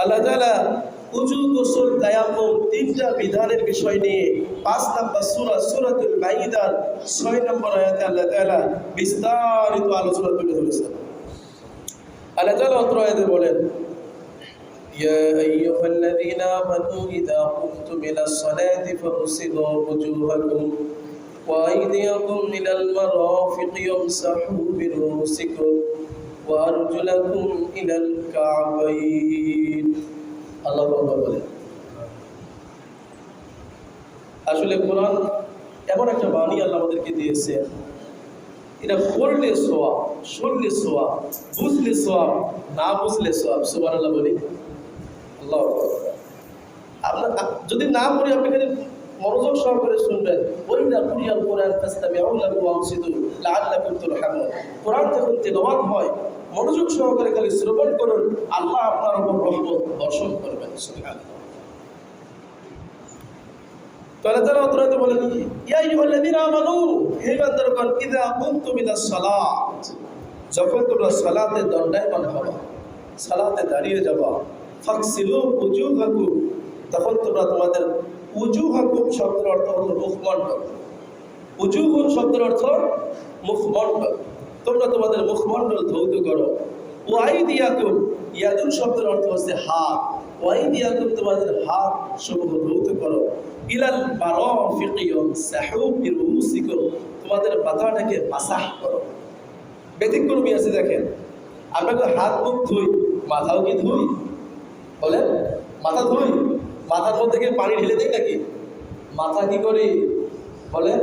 আল্লাহ তাআলা উজু গোসল তায়াম্মুম তিনটা বিধানের বিষয় নিয়ে পাঁচ নাম্বার সূরা সূরাতুল মাইদার ছয় নম্বর আয়াতে আল্লাহ তাআলা বিস্তারিত আলোচনা তুলে ধরেছেন আল্লাহ তাআলা অত্র আয়াতে বলেন يا أيها الذين آمنوا إذا قمتم إلى الصلاة فاغسلوا وجوهكم وأيديكم إلى المرافق يمسحوا برؤوسكم وأرجلكم إلى الكعبين আল্লাহ আকবার বলেন আসলে কোরআন এমন একটা বাণী আল্লাহ আমাদেরকে দিয়েছে এটা করলে সোয়াব শুনলে সোয়াব বুঝলে সোয়াব না বুঝলে সোয়াব সুবান আল্লাহ বলি আল্লাহ আকবার। আপনার আপ- যদি না পড়ি আপনি খালি মনোযোগ সহকারে শুনবেন ওই না কুরিয়াল কোরআন কাস্তামি আউলাকু আনসিদু লাআল্লাকুম তুরহামুন কোরআন যখন তেলাওয়াত হয় মনোযোগ সহকারে খালি শ্রবণ করুন, আল্লাহ আপনার উপর রহমত বর্ষণ করবেন, সুবহানাল্লাহ। তাহলে তারা অতরাতে বলেন ইয়া আইয়ুহাল্লাযীনা আমানু, হে বান্দারগণ ইযা কুনতুম ইলা সালাত। যখন তোমরা সালাতে দণ্ডায়মান হবা সালাতে দাঁড়িয়ে যাবা ফাকসিলু উজুহাকুম। তখন তোমরা তোমাদের উজুহাকুম শব্দের অর্থ হলো মুখমণ্ডল। উজুহুন শব্দের অর্থ মুখমণ্ডল। তোমরা তোমাদের মুখমণ্ডল ধৌত করো। ওয়াই দিয়াকুম, ইয়াদুন শব্দের অর্থ হচ্ছে হাত। ওয়াই দিয়াকুম, তোমাদের হাত সমূহ ধৌত করো। ইলাল মারাফিকিয়ম সাহু বিরুসিকুম তোমাদের মাথাটাকে মাসাহ করো। ব্যতিক্রমী আছে দেখেন। আমরা হাত মুখ ধুই, মাথাও কি ধুই? বলেন, মাথা ধুই? মাথার মধ্যে কি পানি ঢেলে দিই নাকি? মাথা কি করি? বলেন,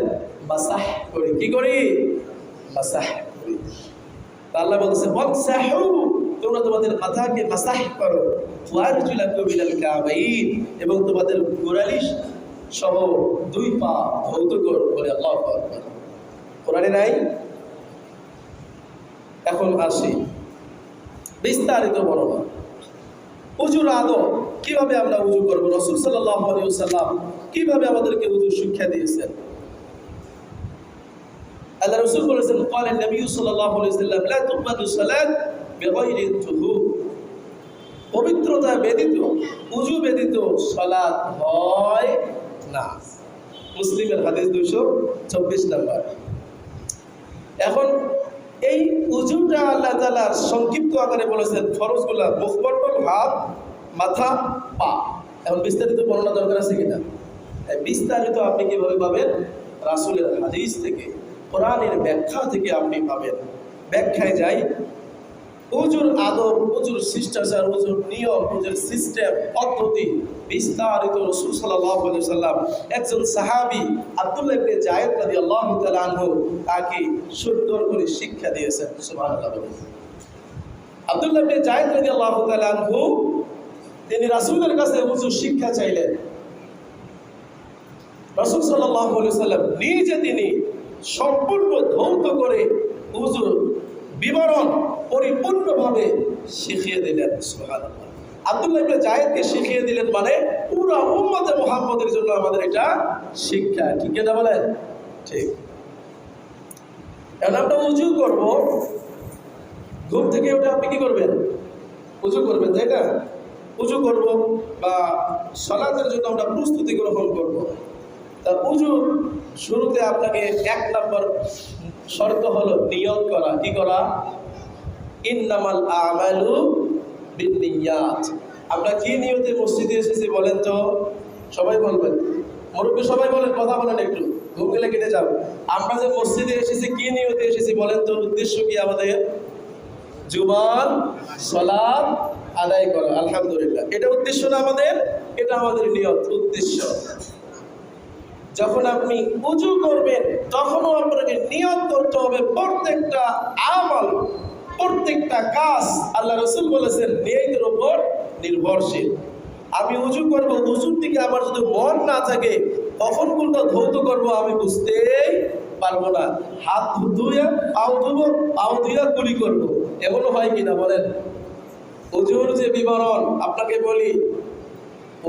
মাসাহ করি। কি করি? মাসাহ আল্লাহ বলতেছে, ওয়াকসাহু, তোমরা তোমাদের মাথাকে মাসাহ করো। এবং তোমাদের গোড়ালি সহ দুই পা ধৌত করো বলে আল্লাহু কোরআনে নাই? এখন আসি। বিস্তারিত বর্ণনা। উজুর আদব কীভাবে আমরা উজু করব? রসুল সাল্লাহ সাল্লাম কীভাবে আমাদেরকে উজু শিক্ষা দিয়েছেন? আল্লাহ রসুল বলেছেন কলেন নবী সাল্লাহ সাল্লাম লা তুকবাদু সালাত বেগৈরি তুহু পবিত্রতা ব্যতীত, উজু ব্যতীত সলাদ হয় না। মুসলিমের হাদিস দুইশো চব্বিশ নাম্বার। এখন এই উজুটা আল্লাহ তালা সংক্ষিপ্ত আকারে বলেছেন, ফরজগুলা মুখমণ্ডল, হাত, মাথা, পা। এখন বিস্তারিত বর্ণনা দরকার আছে কিনা? বিস্তারিত আপনি কীভাবে পাবেন? রাসূলের হাদিস থেকে। কোরআনের ব্যাখ্যা থেকে আপনি পাবেন ব্যাখ্যায় যাই উজুর আদব উজুর শিষ্টাচার উজুর নিয়ম উজুর সিস্টেম, পদ্ধতি, বিস্তারিত রসুল সাল্লাহ সাল্লাম একজন সাহাবি আব্দুল্লাহ ইবনে জায়েদ রাদিয়াল্লাহু তাআলা আনহু তাকে সুন্দর করে শিক্ষা দিয়েছেন বলুন। আব্দুল্লাহ ইবনে জায়েদ রাদিয়াল্লাহু তাআলা আনহু, তিনি রাসূলের কাছে উজুর শিক্ষা চাইলেন রাসূল আলাইহি সাল্লাম নিজে তিনি সম্পূর্ণ ধৌত করে উজুর বিবরণ পরিপূর্ণভাবে শিখিয়ে দিলেন, সুবহানাল্লাহ। আব্দুল্লাহ ইবনে জায়েদকে শিখিয়ে দিলেন মানে পুরো উম্মতে মুহাম্মদের জন্য আমাদের এটা শিক্ষা। ঠিক না বলেন? ঠিক। এখন আমরা উজু করব। ঘুম থেকে উঠে আপনি কি করবেন? উজু করবেন, তাই না? উজু করব বা সলাতের জন্য আমরা প্রস্তুতি গ্রহণ করব। তা উজুর শুরুতে আপনাকে এক নম্বর শর্ত হলো নিয়ত করা। কি করা? ইন্নামাল আমালু বিনিয়াত আমরা কি নিয়তে মসজিদে এসেছি বলেন তো? সবাই বলবেন। মুরব্বী সবাই বলেন, কথা বলেন একটু। ঘুম কেটে যাও আমরা যে মসজিদে এসেছি, কি নিয়তে এসেছি বলেন তো? উদ্দেশ্য কি আমাদের? জুমান সলাপ আদায় করা। আলহামদুলিল্লাহ। এটা উদ্দেশ্য না আমাদের? এটা আমাদের নিয়ত। উদ্দেশ্য। যখন আপনি উজু করবেন, তখনও আপনাকে নিয়ত করতে হবে প্রত্যেকটা আমল, প্রত্যেকটা কাজ আল্লাহ রসুল বলেছেন, নিয়তের উপর নির্ভরশীল। আমি উজু করব, উজুর দিকে আমার যদি মন না থাকে, কখন কোনটা ধৌত করব আমি বুঝতেই পারব না। হাত ধুয়ে পাও ধুবো, পাও ধুয়ে গুলি করব। এমনও হয় কিনা বলেন? উজুর যে বিবরণ, আপনাকে বলি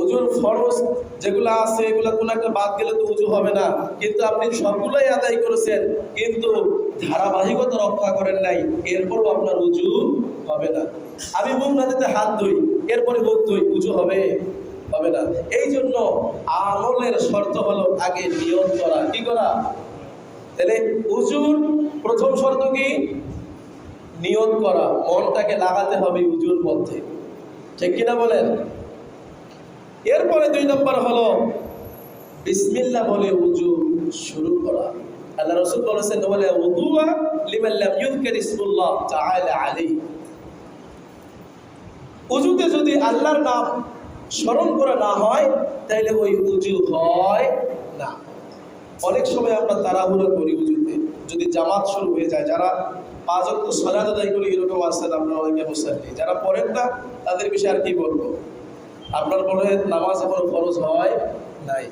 উজুর ফরজ, যেগুলো আছে, এগুলো কোনো একটা বাদ গেলে তো উজু হবে না। কিন্তু আপনি সবগুলোই আদায় করেছেন, কিন্তু ধারাবাহিকতা রক্ষা করেন নাই, এরপরও আপনার উজু হবে না। আমি মুখ নদীতে হাত ধুই, এরপরে মুখ ধুই উজু হবে হবে না। এই জন্য আমলের শর্ত হলো আগে নিয়ত করা। কি করা? তাহলে উজুর প্রথম শর্ত কি? নিয়ত করা। মনটাকে লাগাতে হবে উজুর মধ্যে। ঠিক কিনা বলেন? এরপরে দুই নম্বর হলো, বিসমিল্লা বলে উজু শুরু করা। আল্লাহ রসুল বলেছেন বলে উদুয়া লিমাল্লাম ইউযকার ইসমুল্লাহ তাআলা আলাইহি। উজুতে যদি আল্লাহর নাম স্মরণ করা না হয় তাহলে ওই উজু হয় না। অনেক সময় আমরা তাড়াহুড়ো করি উজুতে। যদি জামাত শুরু হয়ে যায়, যারা পাঁচ অক্ট সলাত আদায় করি এরকম আসছেন আমরা অনেকে মুসাল্লি। যারা পড়েন না, তাদের বিষয়ে আর কি বলব? আপনার পরে নামাজ এখনও ফরজ হয় নাই।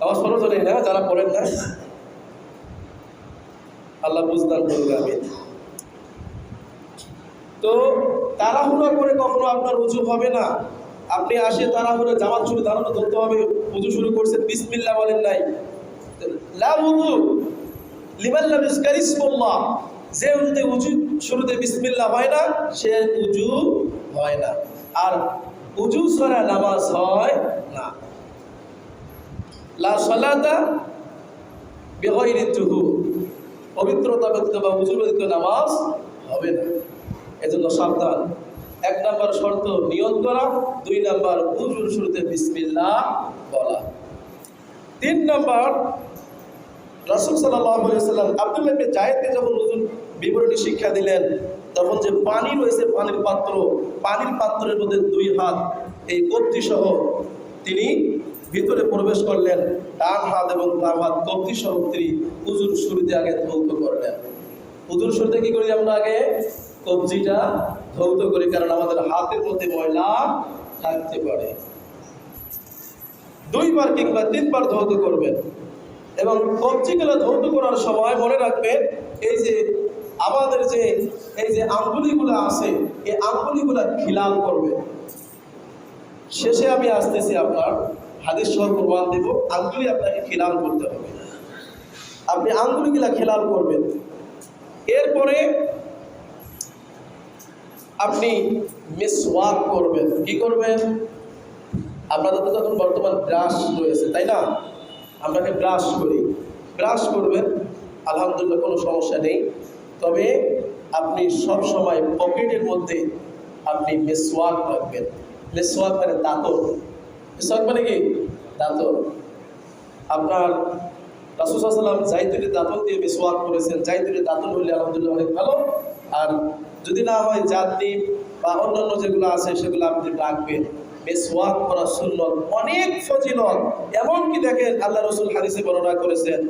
নামাজ ফরজ হলেই না, যারা পড়েন না। আল্লাহ বুঝদান করবে আমি তো তাড়াহুড়া করে কখনো আপনার উঁচু হবে না। আপনি আসে তাড়াহুড়ো, জামাত শুরু দাঁড়ানো ধরতে হবে উঁচু শুরু করছেন বিসমিল্লা বলেন নাই। লা উযু লিমান লাম ইযকার ইসমুল্লাহ। যে উজুতে উজু শুরুতে বিসমিল্লাহ হয় না, সে উজু হয় না। আর উজু ছাড়া নামাজ হয় না। লা সালাতা বিগয়রি তুহু। পবিত্রতা ব্যতীত বা উজু নামাজ হবে না। এজন্য সাবধান। এক নাম্বার শর্ত নিয়ত করা। দুই নাম্বার, উজুর শুরুতে বিসমিল্লাহ বলা। তিন নাম্বার, রাসুল সাল্লাম আবদুল্লাহ ইবনে জায়েদকে যখন হুজুর বিবরণী শিক্ষা দিলেন। তখন যে পানি রয়েছে, পানির পাত্র, পানির পাত্রের মধ্যে দুই হাত, এই কপ্তি সহ তিনি ভিতরে প্রবেশ করলেন। ডান হাত এবং বাম হাত কপ্তি সহ তিনি হুজুর শুরুতে আগে ধৌত করলেন। হুজুর শুরুতে কি করি আমরা আগে? কবজিটা ধৌত করি, কারণ আমাদের হাতের মধ্যে ময়লা থাকতে পারে। দুইবার কিংবা তিনবার ধৌত করবেন। এবং কবজিগুলো ধৌত করার সময় মনে রাখবেন, এই যে আমাদের যে এই যে আঙ্গুলিগুলো আছে, এই আঙ্গুলিগুলো খিলাল করবে? শেষে আমি আসতেছি আপনার হাদিস সহ প্রমাণ দেব, আঙ্গুলি আপনাকে খিলাল করতে হবে। আপনি আঙ্গুলিগুলা খেলাল করবেন? এরপরে আপনি মিসওয়াক করবেন। কি করবেন? আপনাদের তো তখন বর্তমান ব্রাশ রয়েছে, তাই না? আপনাকে ব্রাশ করি। ব্রাশ করবেন, আলহামদুলিল্লাহ কোনো সমস্যা নেই। তবে আপনি সব সময় পকেটের মধ্যে আপনি মেসওয়াক রাখবেন। মেসওয়াক মানে দাঁতর। মেসওয়াক মানে কি? দাঁতর। আপনার রাসুসাল্লাম জাইতুলের দাঁতন দিয়ে মেসওয়াক করেছেন। জাইতুলের দাঁতন হলে আলহামদুলিল্লাহ অনেক ভালো। আর যদি না হয় জাতি বা অন্যান্য যেগুলো আছে সেগুলো আপনি রাখবেন। মেসওয়াক করা সুন্নত, অনেক ফজিলত। এমনকি দেখেন আল্লাহ রসুল হাদিসে বর্ণনা করেছেন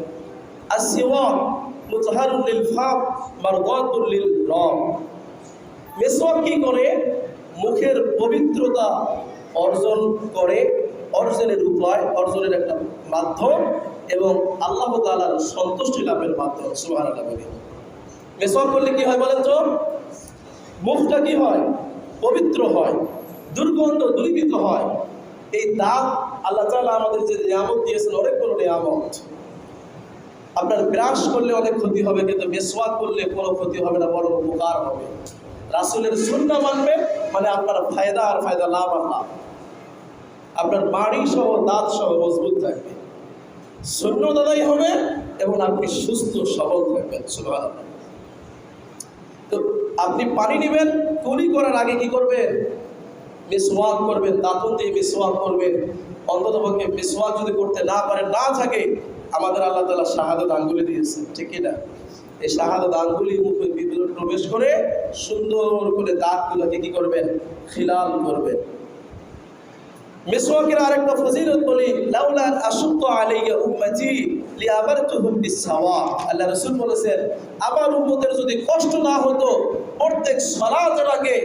আসিওয়াক মুজহারুল লিল ফাম মারদাতুল লিল রব। মেসওয়াক কি করে? মুখের পবিত্রতা অর্জন করে, অর্জনের উপায় অর্জনের একটা মাধ্যম এবং আল্লাহ তাআলার সন্তুষ্টি লাভের মাধ্যম বলে। মেসওয়াক করলে কি হয় বলেন তো? মুখটা কি হয়? পবিত্র হয়, দুর্গন্ধ দূরীভূত হয়। এই দাঁত আল্লাহ তাআলা আমাদের যে নিয়ামত দিয়েছেন, অনেক বড় নিয়ামত। আপনার ব্রাশ করলে অনেক ক্ষতি হবে, কিন্তু মেসওয়াক করলে কোনো ক্ষতি হবে না বড় উপকার হবে। রাসুলের সুন্না মানবে মানে আপনার ফায়দা আর ফায়দা লাভ আর লাভ। আপনার বাড়ি সহ, দাঁত সহ মজবুত থাকবে। শূন্য দাদাই হবে এবং আপনি সুস্থ, সবল থাকবেন তো আপনি পানি নেবেন, কুলি করার আগে কি করবেন? মিসওয়াক করবেন, দাঁতন দিয়ে মিসওয়াক করবেন। অন্ততপক্ষে মিসওয়াক যদি করতে না পারে না থাকে আমাদের আল্লাহ তালা শাহাদত আঙ্গুলি দিয়েছে ঠিক না? এই শাহাদত আঙ্গুলি মুখে ভিতরে প্রবেশ করে সুন্দর করে দাঁতগুলোকে কি করবেন? খিলাল করবেন। মিসওয়াকের আরেকটা ফজিলত বলি, লাউলা আশুক্ত আলাইয়া উম্মতি লিআমারতুহুম বিসসাওয়া আল্লাহ রাসূল বলেছেন, আমার উম্মতের যদি কষ্ট না হতো, প্রত্যেক সালাতের আগে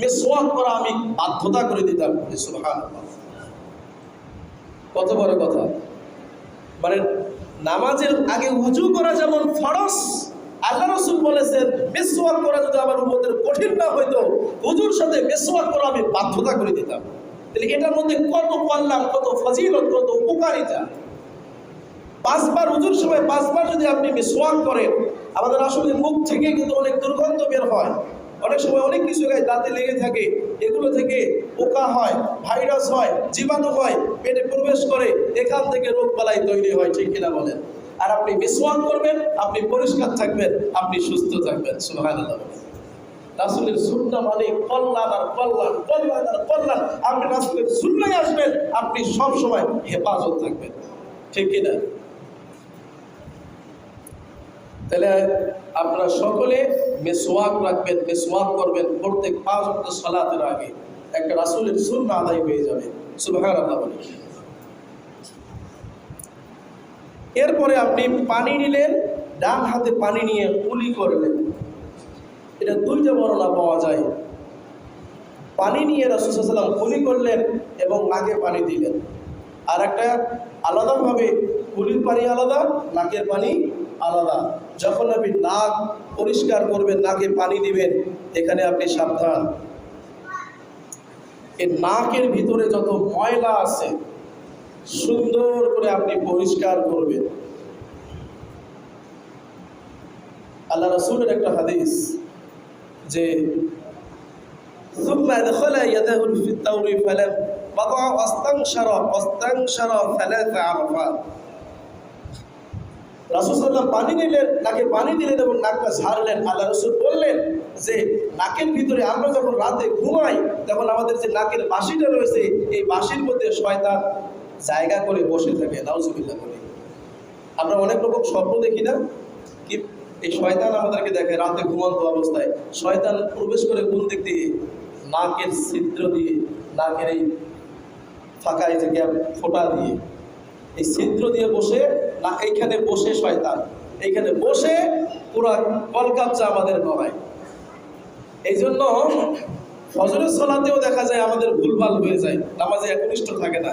মিসওয়াক করা আমি বাধ্যতা করে দিতাম। সুবহানাল্লাহ। কত বড় কথা। মানে নামাজের আগে উজু করা যেমন ফরজ, আল্লাহ রসুল বলেছেন, মেসওয়াক করা যদি আমার উম্মতের কঠিন না হইতো উজুর সাথে মেসওয়াক করা আমি বাধ্যতা করে দিতাম। তাহলে এটার মধ্যে কত কল্যাণ, কত ফজিলত, কত উপকারিতা? পাঁচবার উজুর সময় পাঁচবার যদি আপনি মিসওয়াক করেন, আমাদের আসলে মুখ থেকে কিন্তু অনেক দুর্গন্ধ বের হয়। অনেক সময় অনেক কিছু গায়ে দাঁতে লেগে থাকে এগুলো থেকে পোকা হয়, ভাইরাস হয়, জীবাণু হয়, পেটে প্রবেশ করে, এখান থেকে রোগ বালাই তৈরি হয়, ঠিক কিনা বলেন? আর আপনি মিসওয়াক করবেন, আপনি পরিষ্কার থাকবেন, আপনি সুস্থ থাকবেন, সুবহানাল্লাহ। রাসুলের সুন্না মানে কল্যাণ আর কল্যাণ কল্যাণ আর কল্যাণ। আপনি রাসুলের সুন্নায় আসবেন, আপনি সব সময় হেফাজত থাকবেন, ঠিক কিনা? তাহলে আপনারা সকলে মেসওয়াক রাখবেন, মেসওয়াক করবেন প্রত্যেক পাঁচ ওয়াক্ত সালাতের আগে। একটা রাসুলের সুন্না আদায় হয়ে যাবে। সুবহানাল্লাহ বলে এরপরে আপনি পানি নিলেন, ডান হাতে পানি নিয়ে কুলি করলেন। এটা দুইটা বর্ণনা পাওয়া যায়। পানি নিয়ে রসুলাম কুলি করলেন এবং নাকে পানি দিলেন। আর একটা আলাদাভাবে, কুলির পানি আলাদা, নাকের পানি আলাদা যখন আপনি নাক পরিষ্কার করবেন নাকে পানি দিবেন এখানে আপনি সাবধান এই নাকের ভিতরে যত ময়লা আছে সুন্দর করে আপনি পরিষ্কার করবেন আল্লাহ রসুলের একটা হাদিস যে ثم أدخل يده في الثور فلم وضع واستنشر واستنشر ثلاث عرفات রাসুসাল্লাম পানি নিলেন, নাকে পানি দিলেন এবং নাকটা ঝাড়লেন। আল্লাহ রসুল বললেন যে, নাকের ভিতরে আমরা যখন রাতে ঘুমাই, তখন আমাদের যে নাকের বাঁশিটা রয়েছে, এই বাঁশির মধ্যে শয়তান জায়গা করে বসে থাকে। নাউজুবিল্লাহ করে আমরা অনেক রকম স্বপ্ন দেখি না কি এই শয়তান আমাদেরকে দেখে রাতে ঘুমন্ত অবস্থায়। শয়তান প্রবেশ করে কোন দিক দিয়ে? নাকের ছিদ্র দিয়ে, নাকের এই ফাঁকা এই যে গ্যাপ, ফোঁটা দিয়ে। এই ছিদ্র দিয়ে বসে না, এইখানে বসে শয়তান। এইখানে বসে পুরা কলকাতা আমাদের গড়ায় এই জন্য ফজরের সলাতেও দেখা যায় আমাদের ভুলভাল হয়ে যায়, নামাজে একনিষ্ঠ থাকে না।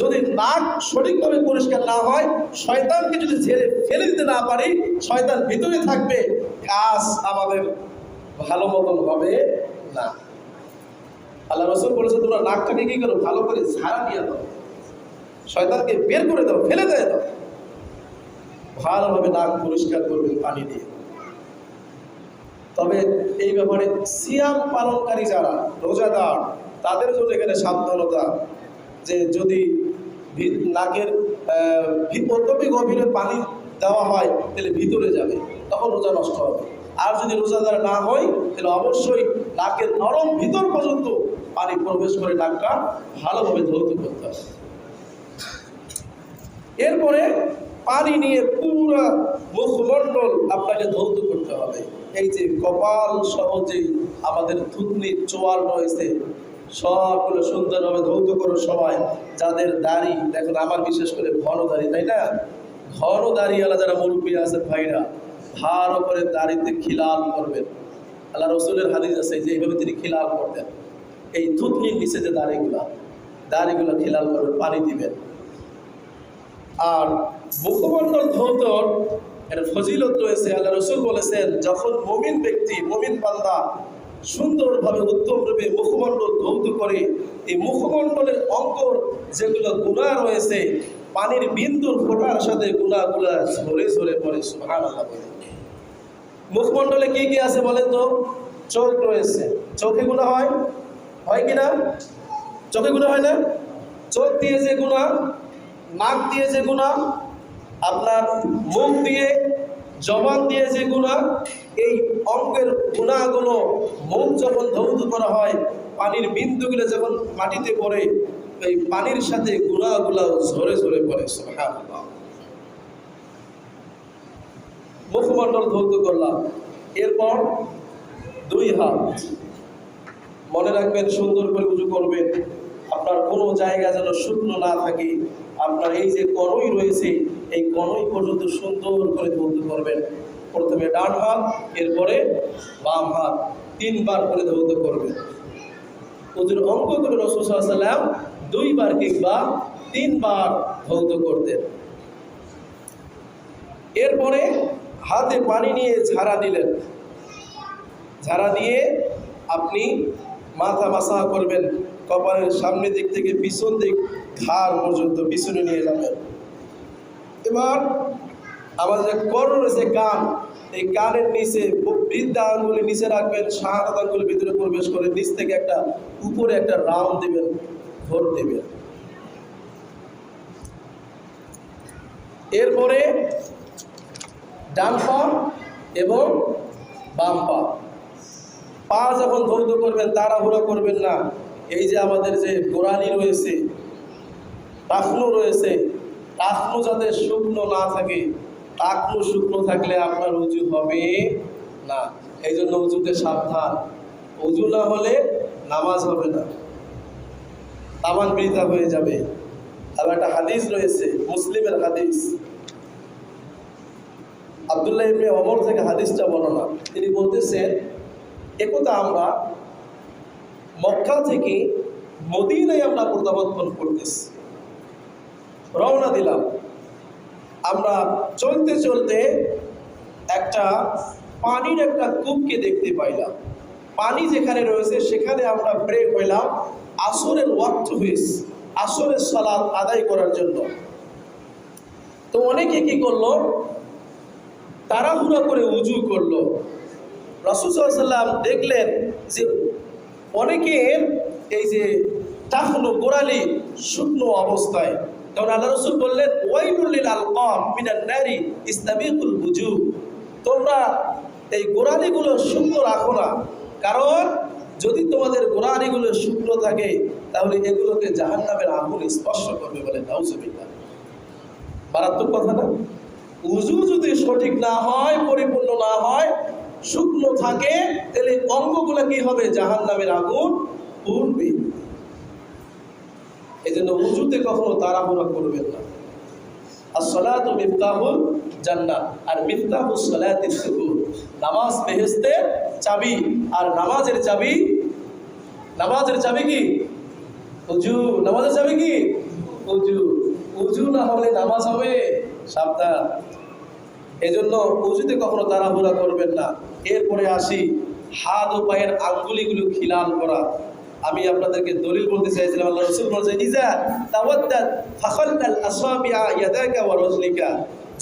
যদি নাক সঠিকভাবে পরিষ্কার না হয়, শয়তানকে যদি ঝেড়ে ফেলে দিতে না পারি, শয়তান ভিতরে থাকবে, কাজ আমাদের ভালো মতন হবে না। আল্লাহ রসুল বলেছে, তোমরা নাকটাকে কি করো? ভালো করে ঝাড়া দিয়ে দাও। শয়তানকে বের করে দাও, ফেলে দেয় দাও। ভালোভাবে নাক পরিষ্কার করবে পানি দিয়ে। তবে এই ব্যাপারে সিয়াম পালনকারী যারা, রোজাদার, তাদের জন্য এখানে সাবধানতা যে যদি নাকের অত্যধিক গভীরে পানি দেওয়া হয়, তাহলে ভিতরে যাবে, তখন রোজা নষ্ট হবে। আর যদি রোজাদার না হয়, তাহলে অবশ্যই নাকের নরম ভিতর পর্যন্ত পানি প্রবেশ করে নাকটা ভালোভাবে ধৌত করতে হবে। এরপরে পানি নিয়ে পুরো মুখমণ্ডল আপনাকে ধৌত করতে হবে। এই যে কপাল সহ যে আমাদের থুতনির চোয়াল রয়েছে, সবগুলো সুন্দরভাবে ধৌত করো সবাই। যাদের দাড়ি, দেখুন আমার বিশেষ করে ঘন দাড়ি, তাই না? ঘন দাড়িওয়ালা যারা মুরব্বী আছে ভাইরা ভালো করে দাড়িতে খিলাল করবেন। আল্লাহ রসুলের হাদিস আছে যে এইভাবে তিনি খিলাল করতেন। এই থুতনির নিচে যে দাড়িগুলা, দাড়িগুলো খিলাল করবেন পানি দিবেন। আর মুখমণ্ডল ধৌতর এর ফজিলত রয়েছে। আল্লাহ রসুল বলেছেন, যখন মমিন ব্যক্তি, মমিন বান্দা সুন্দরভাবে উত্তম রূপে মুখমণ্ডল ধৌত করে এই মুখমণ্ডলের অঙ্কর যেগুলো গুণা রয়েছে, পানির বিন্দুর ফোটার সাথে গুণাগুলা ঝরে ঝরে পড়ে সুহান মুখমণ্ডলে কি কি আছে বলেন তো? চোখ রয়েছে। চোখে গুণা হয়? হয় কি না? চোখে গুণা হয় না? চোখ দিয়ে যে গুণা নাক দিয়ে যে গুণা, আপনার মুখ দিয়ে জবান দিয়ে যে গুণা, এই অঙ্গের গুণাগুলো মুখ যখন ধৌত করা হয়, পানির বিন্দুগুলো যখন মাটিতে পড়ে, এই পানির সাথে গুণাগুলো ঝরে ঝরে পড়ে। মুখমণ্ডল ধৌত করলাম। এরপর দুই হাত। মনে রাখবেন, সুন্দর করে উজু করবেন। আপনার কোনো জায়গা যেন শুকনো না থাকে। আপনার এই যে কনই রয়েছে, এই কনই পর্যন্ত সুন্দর করে ধৌত করবেন। প্রথমে ডান হাত, এরপরে বাম হাত, তিনবার করে ধৌত করবেন। উজুর অঙ্কগুলো রসুল সাল্লাম দুইবার কিংবা তিনবার ধৌত করতেন। এরপরে হাতে পানি নিয়ে ঝাড়া দিলেন। ঝাড়া দিয়ে আপনি মাথা মাসা করবেন। কপালের সামনে দিক থেকে পিছন দিক ঘাড় পর্যন্ত পিছনে নিয়ে যাবেন এবার আমাদের যে কর্ণ রয়েছে কান, এই কানের নিচে বৃদ্ধা আঙ্গুলি নিচে রাখবেন শাহাদাত আঙ্গুলি ভিতরে প্রবেশ করে নিচ থেকে একটা উপরে একটা রাউন্ড দেবেন ভোট দেবেন। এরপরে ডান পা এবং বাম পা। পা যখন ধৌত করবেন, তাড়াহুড়ো করবেন না। এই যে আমাদের যে গোড়ালি রয়েছে, টাকনু রয়েছে, টাকনু যাতে শুকনো না থাকে, টাকনু শুকনো থাকলে আপনার উজু হবে না। এই জন্য উজুতে সাবধান। উজু না হলে নামাজ হবে না। তামান বৃথা হয়ে যাবে। আর একটা হাদিস রয়েছে, মুসলিমের হাদিস। আবদুল্লাহ ইবনে অমর থেকে হাদিসটা বর্ণনা। তিনি বলতেছেন একথা আমরা মক্কা থেকে মদিনায় আমরা প্রত্যাবর্তন করতেছি। রওনা দিলাম। আমরা চলতে চলতে একটা পানির একটা কূপকে দেখতে পাইলাম। পানি যেখানে রয়েছে, সেখানে আমরা ব্রেক হইলাম আসরের ওয়াক্ত হয়েছে আসরের সালাদ আদায় করার জন্য। তো অনেকে কি করল? তাড়াহুড়া করে উজু করল। রসুসাল্লাম দেখলেন যে অনেকের এই যে টাকনো গোড়ালি শুকনো অবস্থায়। কারণ আল্লাহ রসুল বললেন ওয়াইনুল্লিল আল কম মিনার নারী ইসলামিকুল বুজু তোমরা এই গোড়ালিগুলো শুকনো রাখো না। কারণ যদি তোমাদের গোড়ালিগুলো শুকনো থাকে, তাহলে এগুলোকে জাহান্নামের আগুন স্পর্শ করবে বলে নাউজুবিল্লাহ। মারাত্মক কথা না? উজু যদি সঠিক না হয়, পরিপূর্ণ না হয় শুকনো থাকে, তাহলে অঙ্গগুলো কি হবে? জাহান নামের আগুন পূর্বে এই জন্য উজুতে কখনো তাড়াহুড়া করবেন না। আর সলাত মিফতাহুল জান্নাত। আর মিফতাহুল সুকুর নামাজ বেহেশতের চাবি। আর নামাজের চাবি নামাজের চাবি কি? উজু। নামাজের চাবি কি? উজু। উজু না হলে নামাজ হবে? সাবধান। এজন্য উজুতে কখনো তাড়াহুড়া করবেন না। এরপরে আসি, হাত ও পায়ের আঙ্গুলিগুলো খিলাল করা। আমি আপনাদেরকে দলিল বলতে চাইছিলাম, আল্লাহ রসুল বলছে ইজা তাওয়াদ্দাত ফাখালনাল আসাবিআ ইয়াদাকা ওয়া রাজলিকা।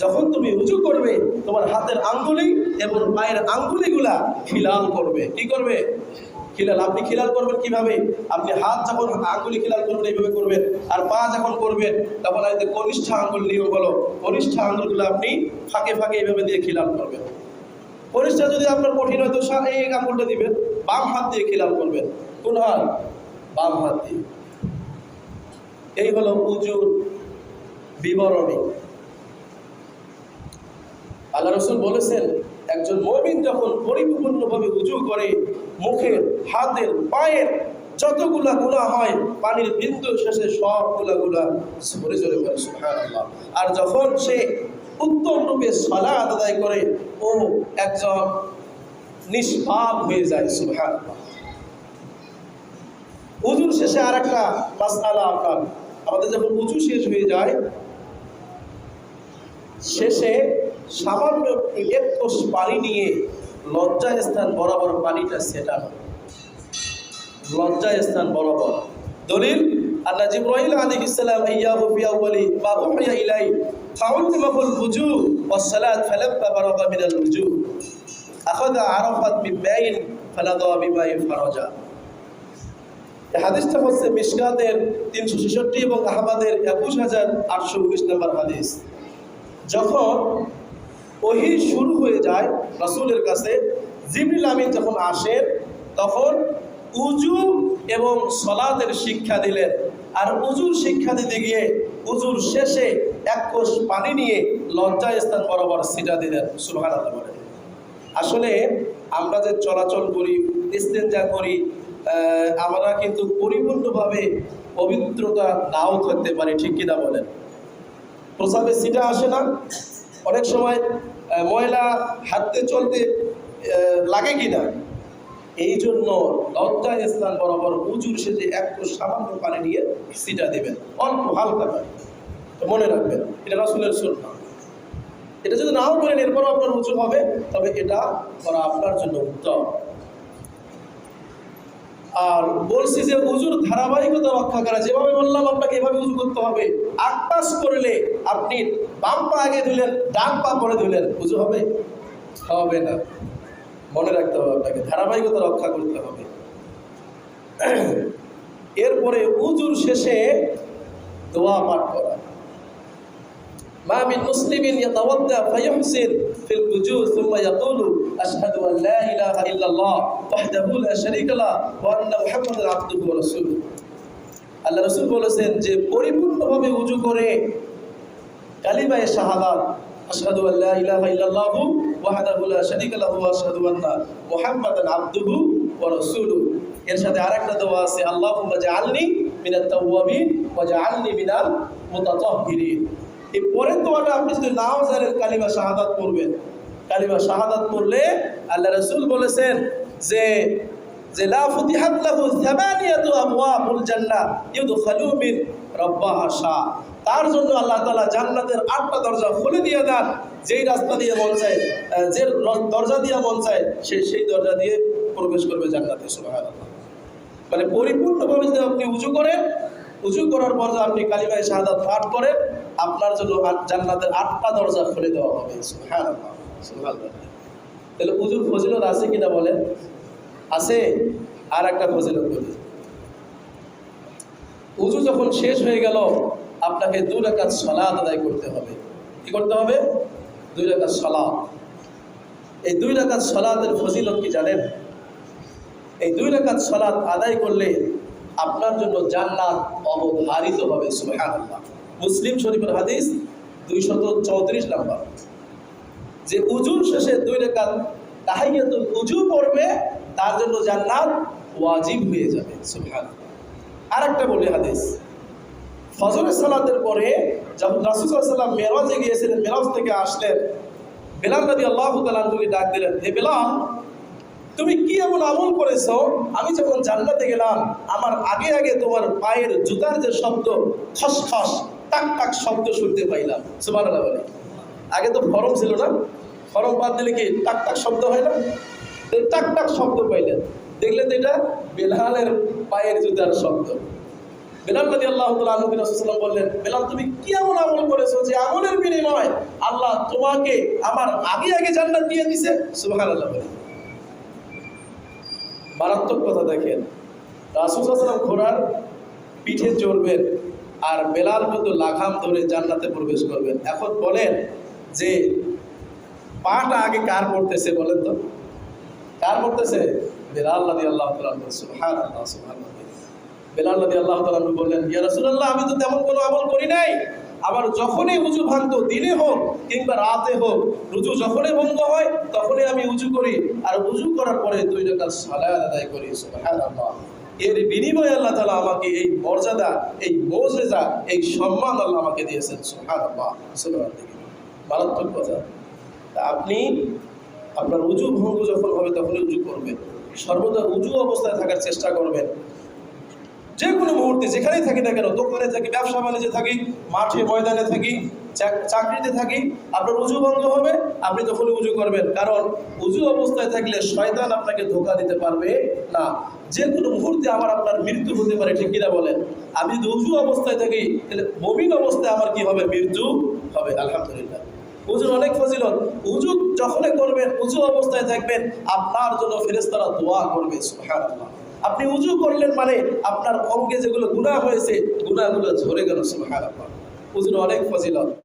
যখন তুমি উজু করবে, তোমার হাতের আঙ্গুলি এবং পায়ের আঙ্গুলিগুলা খিলাল করবে। কি করবে? খিলাল, আপনি খিলাল করবেন কীভাবে? আপনি হাত যখন আঙ্গুলি খিলাল করবেন, এইভাবে করবেন। আর পা যখন করবেন, তখন হয়তো কনিষ্ঠ আঙ্গুল নিয়ম হলো কনিষ্ঠ আঙ্গুলগুলো আপনি ফাঁকে ফাঁকে এইভাবে দিয়ে খিলাল করবেন। কনিষ্ঠ যদি আপনার কঠিন হয়, তো এই আঙ্গুলটা দিবেন। বাম হাত দিয়ে খিলাল করবেন। কোন হাত? বাম হাত দিয়ে। এই হলো উজুর বিবরণী। আল্লাহ রসুল বলেছেন, একজন মমিন যখন পরিপূর্ণভাবে উজু করে, মুখের, হাতের, পায়ের যতগুলা গুণা হয়, পানির বিন্দু শেষে সবগুলা গুলা ঝরে ঝরে পড়ে আর যখন সে উত্তম রূপে সালাত আদায় করে, ও একজন নিষ্পাপ হয়ে যায়, সুবহানাল্লাহ। উজুর শেষে আর একটা মাসালা আপনার, আমাদের যখন উজু শেষ হয়ে যায়, শেষে সামান্য এক কোষ পানি নিয়ে লজ্জা স্থান বরাবর পানিটা সেটানো লজ্জা স্থান বরাবর। দলিল, আল্লাহ জিব্রাহিল আলাইহিস সালাম, ইয়াহু ফি আউয়ালি মা উহিয়া ইলাই ফাউলতিমাহুল বুজু ওয়াস সালাত ফালাম্মা বারাগা মিনাল বুজু আখাযা আরাফাত মিন মাইন ফালাদা বিমাইন ফারাজা। এই হাদিসটা হচ্ছে মিশকাতের তিনশো ছেষট্টি এবং আহমাদের একুশ হাজার আটশো উনিশ নম্বর হাদিস। যখন ওহি শুরু হয়ে যায় রাসূলের কাছে। জিবরিল আমিন যখন আসেন, তখন উজু এবং সলাতের শিক্ষা দিলেন। আর উজুর শিক্ষা দিতে গিয়ে উজুর শেষে এক কোষ পানি নিয়ে লজ্জা স্থান বরাবর সিটা দিলেন। বলেন। আসলে আমরা যে চলাচল করি, ইস্তেঞ্জা করি আমরা কিন্তু পরিপূর্ণভাবে পবিত্রতা নাও থাকতে পারি, ঠিক কিনা বলেন? প্রসাবে সিটা আসে না? অনেক সময় ময়লা হাঁটতে চলতে লাগে কি না এই জন্য লজ্জা স্থান বরাবর উজুর সেজে এক কোষ সামান্য পানি নিয়ে সিটা দেবেন, অল্প হালকা পানি। মনে রাখবেন, এটা রাসুলের সুন্নাহ। এটা যদি নাও করেন, এরপরও আপনার উঁচু হবে, তবে এটা করা আপনার জন্য উত্তম। আর বলছি যে উজুর ধারাবাহিকতা রক্ষা করা, যেভাবে বললাম, আপনাকে এভাবে উজু করতে হবে। আকাশ করলে আপনি বাম পা আগে ধুলেন ডান পা পরে ধুলেন উজু হবে হবে না মনে রাখতে হবে আপনাকে ধারাবাহিকতা রক্ষা করতে হবে এরপরে উজুর শেষে দোয়া পাঠ করা ما من مسلم يتوضا فيحسن في الوجود ثم يقول اشهد ان لا اله الا الله وحده لا شريك له وان محمدا عبده ورسوله আল্লাহ রসুল বলেছেন যে পরিপূর্ণভাবে উজু করে কালিমায়ে শাহাদাত, আশহাদু আল্লা ইলাহা ইল্লাল্লাহু ওয়াহদাহু লা শারীকা লাহু ওয়া আশহাদু আন্না মুহাম্মাদান আবদুহু ওয়া রাসূলুহু। এর সাথে আরেকটা দোয়া আছে, আল্লাহুম্মা জাআলনি মিনাত তাওয়াবিন ওয়া জাআলনি মিনাল মুতাতাহহিরিন। এই পরের দোয়াটা আপনি যদি নাও জানেন, কালিমা শাহাদাত পড়বেন। কালিমা শাহাদাত পড়লে আল্লাহ রাসূল বলেছেন যে যে লা ফুতিহাত লাহু সামানিয়াতু আবওয়াবুল জান্নাহ ইউদখালু মিন রাব্বাহা শাহ। তার জন্য আল্লাহ তাআলা জান্নাতের আটটা দরজা খুলে দিয়ে দেন। যেই রাস্তা দিয়ে মন চায় যে দরজা দিয়ে মন চায়, সে সেই দরজা দিয়ে প্রবেশ করবে জান্নাতে, সুবহানাল্লাহ। মানে পরিপূর্ণভাবে যদি আপনি উজু করেন, উজু করার পর আপনি কালিমায় শাহাদাত পাঠ করেন, আপনার জন্য জান্নাতের আটটা দরজা খুলে দেওয়া হবে, সুবহানাল্লাহ সুবহানাল্লাহ। তাহলে উজুর ফজিলত আছে কিনা বলেন? আছে আর একটা ফজিলত বলি। উজু যখন শেষ হয়ে গেল, আপনাকে দু রাকাত সালাত আদায় করতে হবে। কি করতে হবে? দুই রাকাত সালাত। এই দুই রাকাত সালাতের ফজিলত কি জানেন? এই দুই রাকাত সালাত আদায় করলে আপনার জন্য জান্নাত অবধারিত হবে, সুবহানাল্লাহ। মুসলিম শরীফের হাদিস দুইশত চৌত্রিশ নাম্বার। যে উজুর শেষে দুই রেখাত তাহাইয়াতুল উজু পড়বে তার জন্য জান্নাত ওয়াজিব হয়ে যাবে, সুবহানাল্লাহ। আরেকটা বলি হাদিস। ফজরের সালাতের পরে যখন রাসূল সাল্লাম মেরাজে গিয়েছিলেন, মেরাজ থেকে আসলেন, বেলাল নবী আল্লাহ তাআলাকে ডাক দিলেন, হে বেলাল, তুমি কি এমন আমল করেছ? আমি যখন জান্নাতে গেলাম, আমার আগে আগে তোমার পায়ের জুতার যে শব্দ খস খস টাক টাক শব্দ শুনতে পাইলাম। সুবহানাল্লাহ আগে তো ফরম ছিল না? ফরম বাদ দিলে কি টাক টাক শব্দ হয় না? টাক টাক শব্দ পাইলেন। দেখলেন তো এটা বেলালের পায়ের জুতার শব্দ। বেলাল নদী আল্লাহ রসুলাম বললেন, বেলাল, তুমি কি এমন আমল করেছ যে আমলের বিনিময় আল্লাহ তোমাকে আমার আগে আগে জান্নাত দিয়ে দিছে? সুবহানাল্লাহ বলে। মারাত্মক কথা দেখেন। রাসুসাল্লাম ঘোড়ার পিঠে চড়বেন আর বেলাল কিন্তু লাগাম ধরে জান্নাতে প্রবেশ করবেন। এখন বলেন যে পাটা আগে কার পড়তেছে বলেন তো? কার পড়তেছে? বেলাল নদী আল্লাহ সুহান আল্লাহ সুহান বেলাল নদী আল্লাহ তালু বললেন, ইয়া আমি তো তেমন কোনো আমল করি নাই। আবার যখনই উজু ভাঙতো, দিনে হোক কিংবা রাতে হোক, রুজু যখনই ভঙ্গ হয়, তখনই আমি উজু করি। আর উজু করার পরে দুই রাকাত সালাত আদায় করি, সুবহানাল্লাহ। এর বিনিময়ে আল্লাহ তাআলা আমাকে এই মর্যাদা এই মর্যাদা, এই সম্মান আল্লাহ আমাকে দিয়েছেন, সুবহানাল্লাহ। সুবহানাল্লাহ মারাত্মক কথা। আপনি আপনার উজু ভঙ্গ যখন হবে তখনই উজু করবেন। সর্বদা উজু অবস্থায় থাকার চেষ্টা করবেন। যে কোনো মুহূর্তে, যেখানেই থাকি না কেন, দোকানে থাকি, ব্যবসা বাণিজ্যে থাকি, মাঠে, ময়দানে থাকি চাকরিতে থাকি, আপনার উজু ভঙ্গ হবে, আপনি তখনই উজু করবেন। কারণ উজু অবস্থায় থাকলে শয়তান আপনাকে ধোকা দিতে পারবে না। যে কোনো মুহূর্তে আমার আপনার মৃত্যু হতে পারে, ঠিক কিনা বলেন? আমি যদি উজু অবস্থায় থাকি, তাহলে মমিন অবস্থায় আমার কি হবে? মৃত্যু হবে, আলহামদুলিল্লাহ। উজুর অনেক ফজিলত। উজু যখনই করবেন উজু অবস্থায় থাকবেন, আপনার জন্য ফেরেস্তারা দোয়া করবে আপনি উজু করলেন মানে আপনার অঙ্গে যেগুলো গুণা হয়েছে গুণাগুলো ঝরে গেল, সুবহানাল্লাহ। উজুর অনেক ফজিলত।